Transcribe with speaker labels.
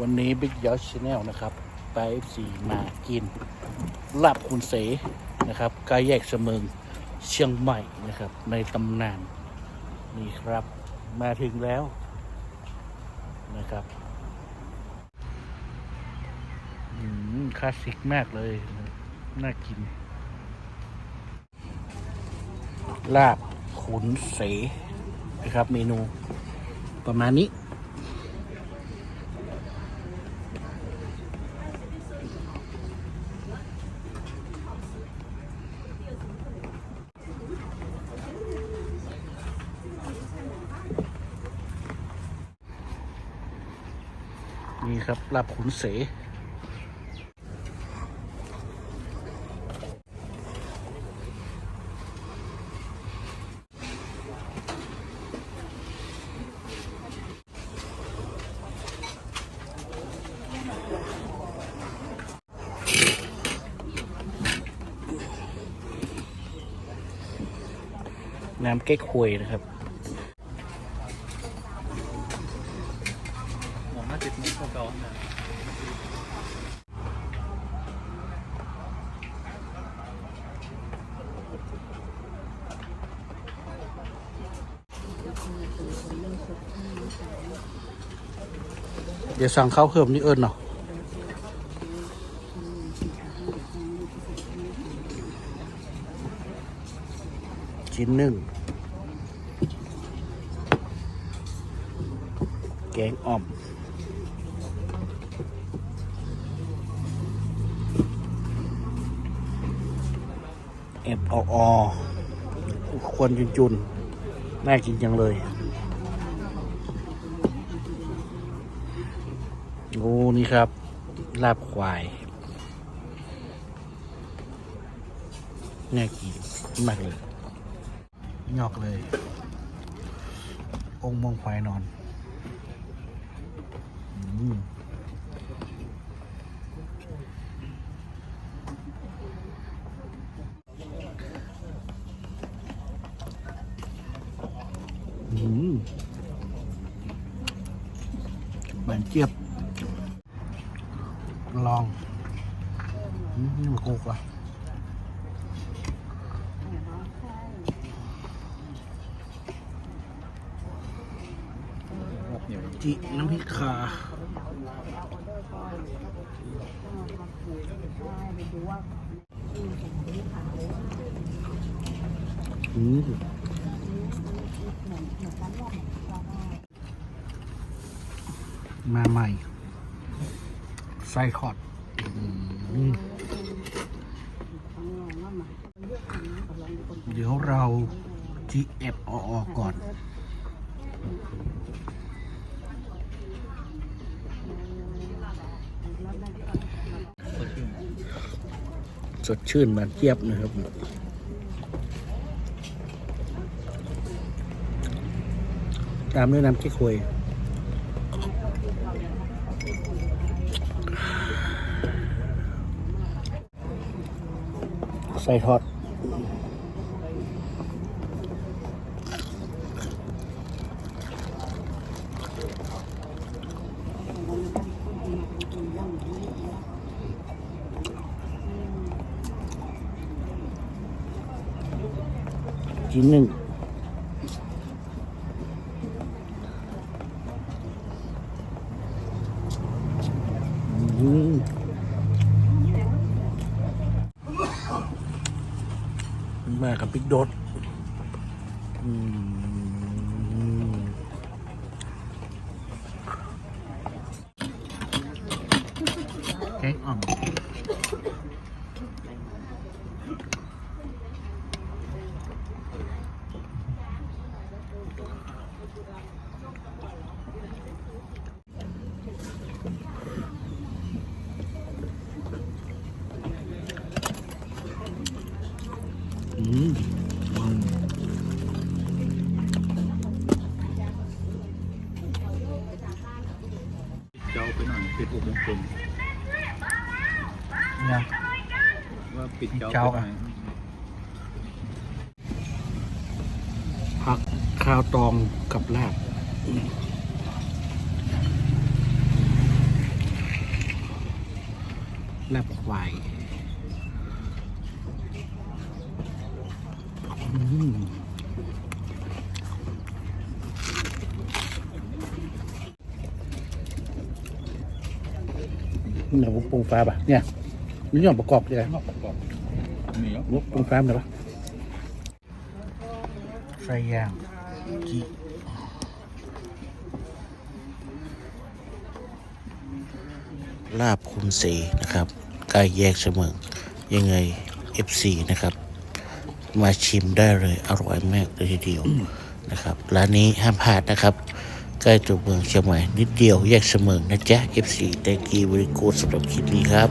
Speaker 1: วันนี้บิ๊กยอชแนลนะครับไปเอฟซีมากินลาบคุณเสนะครับกล้แยกเสมิงเชียงใหม่นะครับ ในตำนานนี่ครับมาถึงแล้วนะครับคลาสสิกมากเลย น่ากิน ลาบขุนเสนะครับ เมนูประมาณนี้ ครับลาบขุนเสน้ำเก๊กฮวยนะครับ
Speaker 2: หมองมาติดมุกเก่าๆนะ
Speaker 1: เดี๋ยวสั่งข้าวเพิ่มนี่เอิญเนาะชิ้นหนึ่ง แกงอ่อม เอฟออควรจุนจุนๆ น่ากินจังเลย โอ้ นี่ครับ ลาบควาย น่ากินมากเลย งอกเลย องค์มงควายนอนอืมอืม เหมือนเจี๊ยบ ลองนี่มันโกกอะจิน้ำพริกขาอืม มาใหม่ ไส้คอดอืมเดี๋ยวเรา GF ออกก่อนสดชื่นมันเทียบนะครับ ตามด้วยน้ำขี้ควย ใส่ทอด กินหนึ่ง มากับพริกโดดเค้กอ่อม
Speaker 2: เจ้าไปหน่อยปิดอุโมงค์กลม
Speaker 1: นะ
Speaker 2: ว่าปิดเจ้า
Speaker 1: เจ้า
Speaker 2: ไปหน่อย
Speaker 1: ผักข้าวตองกับลาบ
Speaker 3: ลาบควายอืม นี่เราปรุงฟ้าป่ะเนี่ยมีอย่างประกอบยังไง
Speaker 2: นอกประกอบมีเหรอ
Speaker 3: วุ้ปรุงฟ้าได้ปะไส้ย่างที่ลาบคุณเสนะครับใกล้แยกเสมงยังไง FC นะครับ มาชิมได้เลยอร่อยมากเลยทีเดียวนะครับร้านนี้ห้ามพลาดนะครับ ใกล้ตัวเมืองเชียงใหม่นิดเดียวแยกเสมงนะจ๊ะ FC แตงกีบริโกสำหรับคลิปนี้ครับ